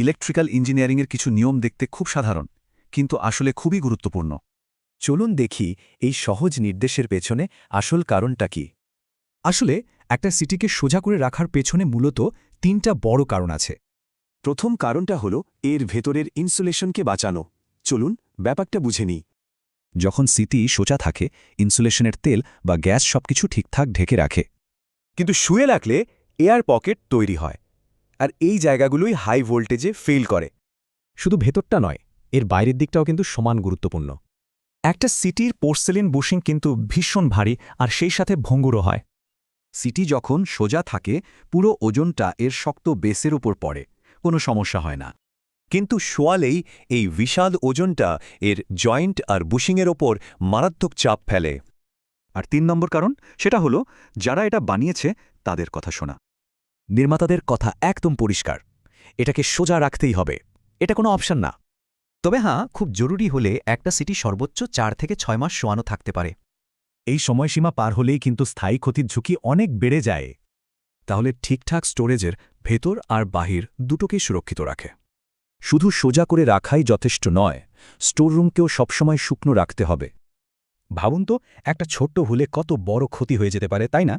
Electrical ইঞ্জিনিয়ারিংয়ের কিছু নিয়ম দেখতে খুব সাধারণ, কিন্তু আসলে খুবই গুরুত্বপূর্ণ। চলুন দেখি এই সহজ নির্দেশের পেছনে আসল কারণটা কি। আসলে, একটা সিটিকে সোজা করে রাখার পেছনে মূলত তিনটা বড় কারণ আছে। প্রথম কারণটা হল, এর ভেতরের ইনসুলেশনকে বাঁচানো। চলুন ব্যাপারটা বুঝে নিই। যখন সিটি সোজা থাকে, ইনসুলেশনের তেল বা গ্যাস সবকিছু ঠিকঠাক ঢেকে রাখে। কিন্তু শুয়ে রাখলে, এয়ার পকেট তৈরি হয়। আর এই জায়গাগুলোই হাই ভোল্টেজে ফেল করে। শুধু ভেতরটা নয়, এর বাইরের দিকটাও কিন্তু সমান গুরুত্বপূর্ণ। একটা সিটির পোর্সেলিন বুশিং কিন্তু ভীষণ ভারী আর সেই সাথে ভঙ্গুরও হয়। সিটি যখন সোজা থাকে, পুরো ওজনটা এর শক্ত বেসের উপর পড়ে, কোনো সমস্যা হয় না। কিন্তু শোয়ালেই এই বিশাল ওজনটা এর জয়েন্ট আর বুশিংয়ের ওপর মারাত্মক চাপ ফেলে। আর তিন নম্বর কারণ, সেটা হলো, যারা এটা বানিয়েছে, তাদের কথা শোনা। নির্মাতাদের কথা একদম পরিষ্কার। এটাকে সোজা রাখতেই হবে। এটা কোনো অপশন না। তবে হ্যাঁ খুব জরুরি হলে একটা সিটি সর্বোচ্চ চার থেকে ছয় মাস শোয়ানো থাকতে পারে। এই সময়সীমা পার হলেই কিন্তু স্থায়ী ক্ষতির ঝুঁকি অনেক বেড়ে যায়। তাহলে ঠিকঠাক স্টোরেজের ভেতর আর বাহির দুটোকেই সুরক্ষিত রাখে। শুধু সোজা করে রাখাই যথেষ্ট নয়, স্টোররুমকেও সবসময় শুকনো রাখতে হবে। ভাবুন তো, একটা ছোট্ট হুলে কত বড় ক্ষতি হয়ে যেতে পারে, তাই না?